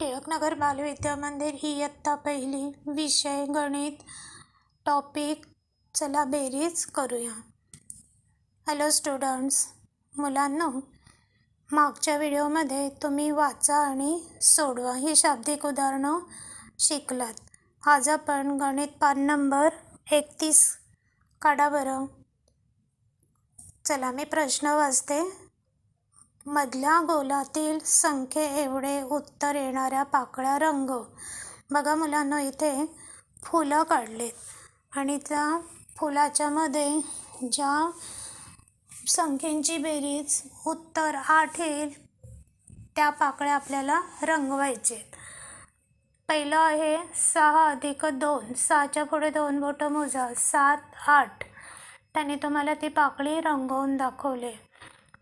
टिळकनगर बालविद्या मंदिर ही इयत्ता पहिली विषय गणित टॉपिक चला बेरीज करूया. हॅलो स्टुडंट्स मुलांनो मागच्या व्हिडिओमध्ये तुम्ही वाचा आणि सोडवा. ही शाब्दिक उदाहरणं शिकलात. आज आपण गणित पान नंबर एकतीस काढा बरं. चला मी प्रश्न वाचते. मधल्या गोलातील संख्ये एवढे उत्तर येणाऱ्या पाकळ्या रंग. बघा मुलांना इथे फुलं काढलेत. आणि त्या फुलाच्यामध्ये ज्या संख्येची बेरीज उत्तर आठ येईल त्या पाकळ्या आपल्याला रंगवायचे. पहिलं आहे सहा अधिक दोन. सहाच्या पुढे दोन बोटं मोजा. सात आठ. त्याने तुम्हाला ती पाकळी रंगवून दाखवले.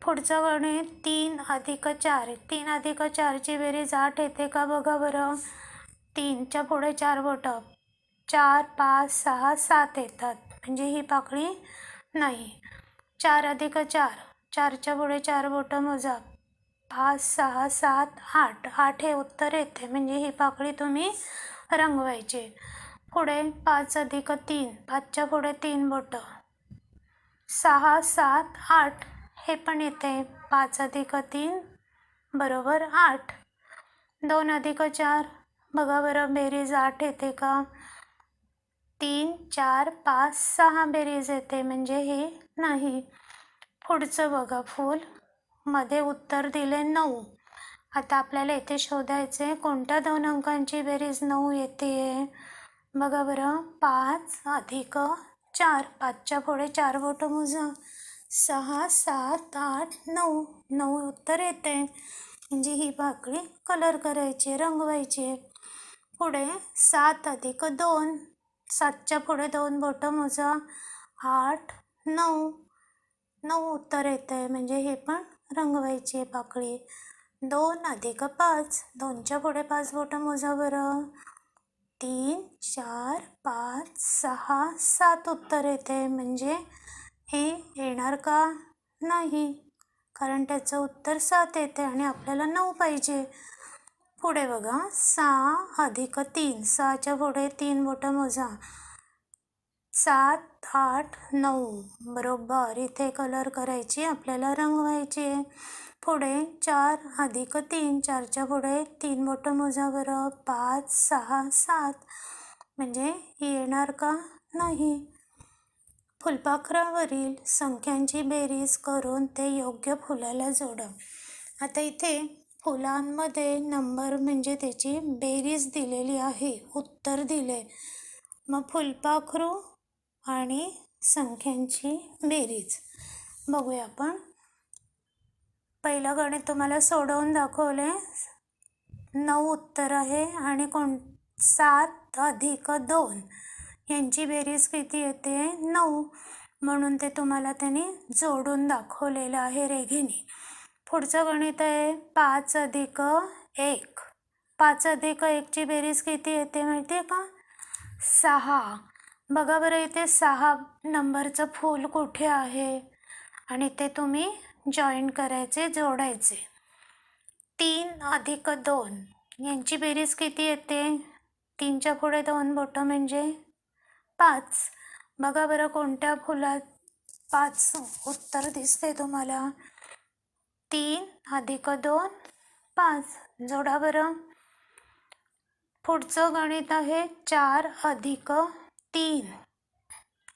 पुढचं गणित तीन अधिक चार. तीन अधिक चारची बेरीज आठ. येते का बघा बरं? तीनच्या पुढे चार बोटं. चार पाच सहा सात येतात. म्हणजे ही पाकळी नाही. चार अधिक चार. चारच्या पुढे चार बोटं मोजा. पाच सहा सात आठ. आठ हे उत्तर येते. म्हणजे ही पाकळी तुम्ही रंगवायची. पुढे पाच अधिक तीन. पाचच्या पुढे तीन बोटं. सहा सात आठ. हे पण येते. पाच अधिक तीन बरोबर आठ. दोन अधिक चार. बघा बरं बेरीज आठ येते का? तीन चार पाच सहा बेरीज येते. म्हणजे हे नाही. पुढचं बघा फूल. मध्ये उत्तर दिले नऊ. आता आपल्याला येथे शोधायचे कोणत्या दोन अंकांची बेरीज नऊ येते? बघा बरं. पाच अधिक चार. पाचच्या पुढे चार बोटं मोजा. सहा सात आठ नऊ नऊ उत्तर येते. म्हणजे ही पाकळी कलर करायची रंगवायची पुढे सात अधिक दोन. सातच्या पुढे दोन बोटं मोजा. आठ नऊ. नऊ उत्तर येतं. आहे म्हणजे हे पण रंगवायची आहे पाकळी दोन अधिक पाच. दोनच्या पुढे पाच बोटं मोजा बरं. तीन चार पाच सहा सात उत्तर येते. म्हणजे हे येणार का? नाही. कारण त्याचं उत्तर सात येते आणि आपल्याला नऊ पाहिजे. पुढे बघा. सहा अधिक तीन. सहाच्या पुढे तीन बोटं मोजा. सात आठ नऊ. बरोबर. इथे कलर करायची आपल्याला रंगवायची पुढे चार अधिक तीन. चारच्या पुढे तीन बोटं मोजा बरं. पाच सहा सात. म्हणजे येणार का? नाही. फुलपाखरावरील संख्यांची बेरीज करून ते योग्य फुलाला जोडा. आता इथे फुलांमध्ये नंबर म्हणजे त्याची बेरीज दिलेली आहे उत्तर दिले. मग फुलपाखरू आणि संख्यांची बेरीज. बघूया आपण. पहिलं गणित तुम्हाला सोडवून दाखवले. नऊ उत्तर आहे आणि कोण? सात अधिक दोन. यांची बेरीज किती येते नऊ म्हणून ते तुम्हाला त्यांनी जोडून दाखवलेलं आहे रेघेने. पुढचं गणित आहे पाच अधिक एक. पाच अधिक एकची बेरीज किती येते माहिती आहे का? सहा. बघा बरं इथे सहा नंबरचं फूल कुठे आहे? आणि ते तुम्ही जॉईन करायचे जोडायचे. तीन अधिक दोन. यांची बेरीज किती येते. तीनच्या पुढे दोन बोटं म्हणजे? पाच. बघा बरं कोणत्या फुलात पाच उत्तर दिसते तुम्हाला. तीन अधिक दोन पाच. जोडा बरं. पुढचं गणित आहे चार अधिक तीन.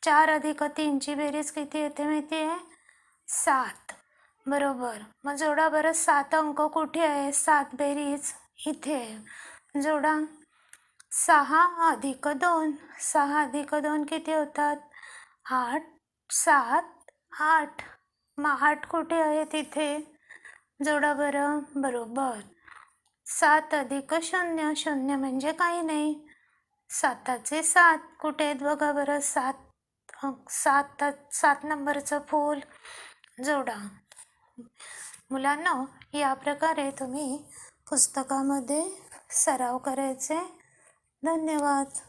चार अधिक तीनची बेरीज किती येते माहिती आहे? सात. बरोबर. मग जोडा बरं सात अंक कुठे आहे? सात बेरीज इथे आहे. जोडा. सहा अधिक दोन सहा अधिक दोन किती होतात? आठ सात आठ. मग आठ कुठे आहे तिथे? जोडा बरं बरोबर. सात अधिक शून्य शून्य म्हणजे काही नाही. साताचे सात कुठे आहेत बघा बरं? सात सात सात नंबरचं फूल. जोडा. मुलांना या प्रकारे तुम्ही पुस्तकामध्ये सराव करायचे. धन्यवाद.